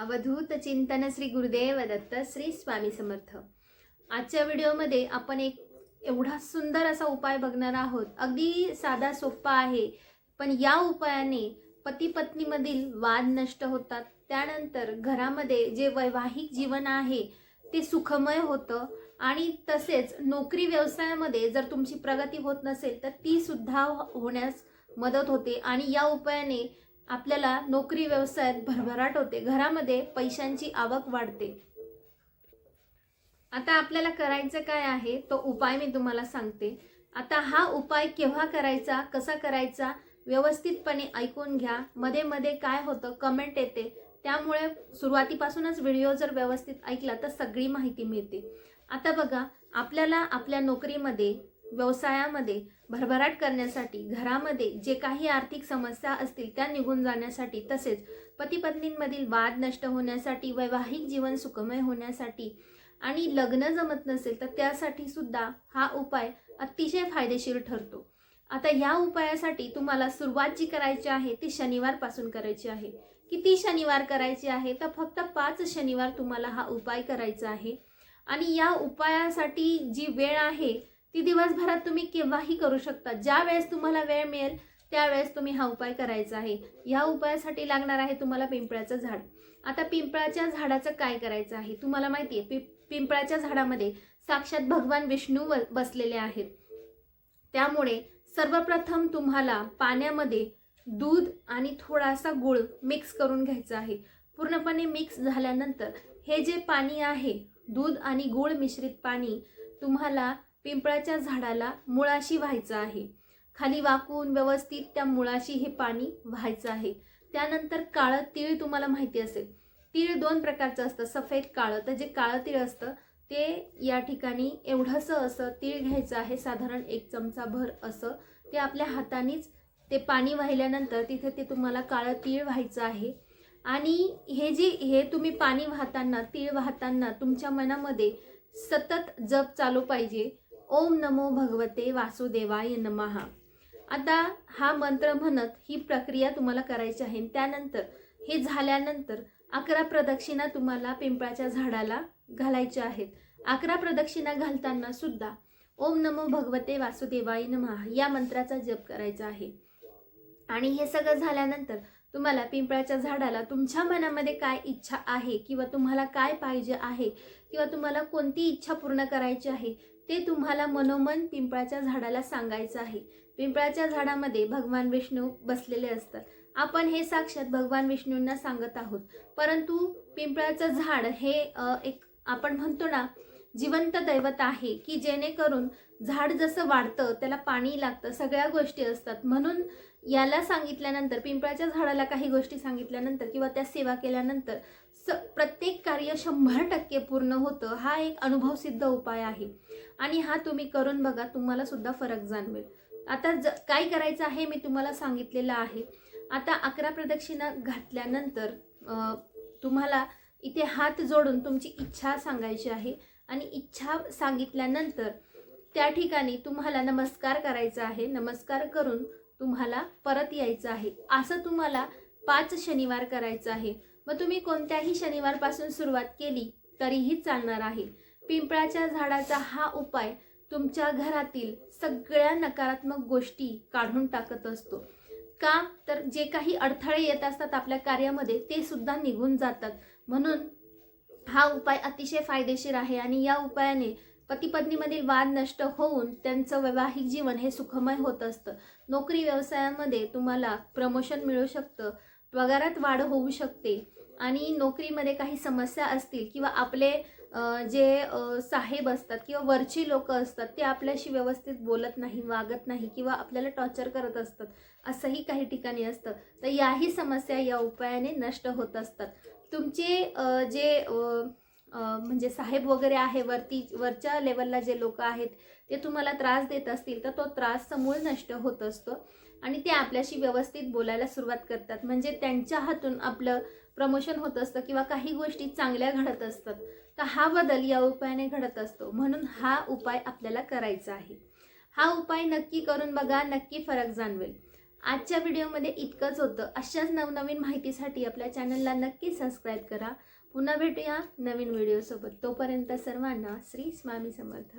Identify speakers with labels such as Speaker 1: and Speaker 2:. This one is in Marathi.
Speaker 1: अवधूत चिंतन श्री गुरुदेव दत्त श्री स्वामी समर्थ. आजच्या व्हिडिओमध्ये आपण एक एवढा सुंदर असा उपाय बघणार आहोत. अगदी साधा सोपा आहे. पण या उपायाने पती पत्नीमधील वाद नष्ट होतात. त्यानंतर घरामध्ये जे वैवाहिक जीवन आहे ते सुखमय होतं. आणि तसेच नोकरी व्यवसायामध्ये जर तुमची प्रगती होत नसेल तर ती सुद्धा होण्यास मदत होते. आणि या उपायाने आपल्याला नोकरी व्यवसायात भरभराट होते. घरामध्ये पैशांची आवक वाढते. आता आपल्याला करायचं काय आहे तो उपाय मी तुम्हाला सांगते. आता हा उपाय केव्हा करायचा कसा करायचा व्यवस्थितपणे ऐकून घ्या. मध्ये मध्ये काय होतं कमेंट येते. त्यामुळे सुरुवातीपासूनच व्हिडिओ जर व्यवस्थित ऐकला तर सगळी माहिती मिळते. आता बघा आपल्याला आपल्या नोकरीमध्ये व्यवसायामध्ये भरभराट करण्यासाठी घरामध्ये जे काही आर्थिक समस्या असतील त्या निघून जाण्यासाठी तसेच पतीपत्नींमधील वाद नष्ट होण्यासाठी वैवाहिक जीवन सुखमय होण्यासाठी आणि लग्न जमत नसेल तर त्यासाठी सुद्धा हा उपाय अतिशय फायदेशीर ठरतो. आता या उपायासाठी तुम्हाला सुरुवात जी करायची आहे ती शनिवारपासून करायची आहे. किती शनिवार करायची आहे? तर फक्त पाच शनिवार तुम्हाला हा उपाय करायचा आहे. आणि या उपायासाठी जी वेळ आहे ती दिवसभरात तुम्ही केव्हाही करू शकता. ज्या वेळेस तुम्हाला वेळ मिळेल त्यावेळेस तुम्ही हा उपाय करायचा आहे. या उपायासाठी लागणार आहे तुम्हाला पिंपळाचं झाड. आता पिंपळाच्या झाडाचं काय करायचं आहे? तुम्हाला माहिती आहे पि पिंपळाच्या झाडामध्ये साक्षात भगवान विष्णू व बसलेले आहेत. त्यामुळे सर्वप्रथम तुम्हाला पाण्यामध्ये दूध आणि थोडासा गुळ मिक्स करून घ्यायचा आहे. पूर्णपणे मिक्स झाल्यानंतर हे जे पाणी आहे दूध आणि गुळ मिश्रित पाणी तुम्हाला पिंपळाच्या झाडाला मुळाशी व्हायचं आहे. खाली वाकून व्यवस्थित त्या मुळाशी हे पाणी व्हायचं आहे. त्यानंतर काळं तीळ तुम्हाला माहिती असेल. तीळ दोन प्रकारचं असतं सफेद काळं. तर जे काळं तीळ असतं ते या ठिकाणी एवढंसं असं तीळ घ्यायचं आहे साधारण एक चमचा भर असं. ते आपल्या हातानेच ते पाणी वाहिल्यानंतर तिथे ते तुम्हाला काळं तीळ व्हायचं आहे. आणि हे जे हे तुम्ही पाणी वाहताना तीळ वाहताना तुमच्या मनामध्ये सतत जप चालू पाहिजे. ओम नमो भगवते वासुदेवाय नमहा आता हा मंत्र म्हणत ही प्रक्रिया तुम्हाला करायची आहे. त्यानंतर हे झाल्यानंतर अकरा प्रदक्षिणा तुम्हाला पिंपळाच्या झाडाला घालायच्या आहेत. अकरा प्रदक्षिणा घालताना सुद्धा ओम नमो भगवते वासुदेवाय नमः या मंत्राचा जप करायचा आहे. आणि हे सगळं झाल्यानंतर तुम्हाला पिंपळाच्या झाडाला तुमच्या मनामध्ये काय इच्छा आहे किंवा तुम्हाला काय पाहिजे आहे किंवा तुम्हाला कोणती इच्छा पूर्ण करायची आहे ते तुम्हाला मनोमन पिंपळाच्या झाडाला सांगायचं आहे. पिंपळाच्या झाडामध्ये भगवान विष्णू बसलेले असतात. आपण हे साक्षात भगवान विष्णूंना सांगत आहोत. परंतु पिंपळाचं झाड हे एक आपण म्हणतो ना जिवंत दैवत आहे की जेणेकरून झाड जसं वाढतं त्याला पाणी लागतं सगळ्या गोष्टी असतात. म्हणून याला सांगितल्यानंतर पिंपळाच्या झाडाला काही गोष्टी सांगितल्यानंतर किंवा त्या सेवा केल्यानंतर स प्रत्येक कार्य शंभर टक्के पूर्ण होतं हा एक अनुभवसिद्ध उपाय आहे. आणि हा तुम्ही करून बघा तुम्हाला सुद्धा फरक जाणवेल. आता ज काय करायचं आहे मी तुम्हाला सांगितलेलं आहे. आता अकरा प्रदक्षिणा घातल्यानंतर तुम्हाला इथे हात जोडून तुमची इच्छा सांगायची आहे. आणि इच्छा सांगितल्यानंतर त्या ठिकाणी तुम्हाला नमस्कार करायचा आहे. नमस्कार करून तुम्हाला परत यायचं आहे. असं तुम्हाला पाच शनिवार करायचं आहे. मग तुम्ही कोणत्याही शनिवारपासून सुरुवात केली तरीही चालणार आहे. पिंपळाच्या झाडाचा हा उपाय तुमच्या घरातील सगळ्या नकारात्मक गोष्टी काढून टाकत असतो. का? तर जे काही अडथळे येत असतात आपल्या कार्यामध्ये ते सुद्धा निघून जातात. म्हणून हा उपाय अतिशय फायदेशीर आहे आणि या उपायाने पतीपत्नीमधील वाद नष्ट होऊन त्यांचं वैवाहिक जीवन हे सुखमय होत असतं. नोकरी व्यवसायामध्ये तुम्हाला प्रमोशन मिळू शकतं पगारात वाढ होऊ शकते आणि नोकरीमध्ये काही समस्या असतील किंवा आपले जे साहेब असतात किंवा वरची लोक असतात ते आपल्याशी व्यवस्थित बोलत नाही वागत नाही किंवा आपल्याला टॉर्चर करत असतात असंही काही ठिकाणी असतं. तर याही समस्या या उपायाने नष्ट होत असतात. तुमचे जे म्हणजे साहेब वगैरे आहे वरती वरच्या लेवलला जे लोक आहेत ते तुम्हाला त्रास देत असतील तर तो त्रास समूळ नष्ट होत असतो आणि ते आपल्याशी व्यवस्थित बोलायला सुरुवात करतात. म्हणजे त्यांच्या हातून आपलं प्रमोशन होत असतं किंवा काही गोष्टी चांगल्या घडत असतात. तर हा बदल या उपायाने घडत असतो. म्हणून हा उपाय आपल्याला करायचा आहे. हा उपाय नक्की करून बघा नक्की फरक जाणवेल. आजच्या व्हिडिओमध्ये इतकंच होतं. अशाच नवनवीन माहितीसाठी आपल्या चॅनलला नक्की सबस्क्राईब करा. पुन्हा भेटूया नवीन व्हिडिओसोबत. तोपर्यंत सर्वांना श्री स्वामी समर्थ.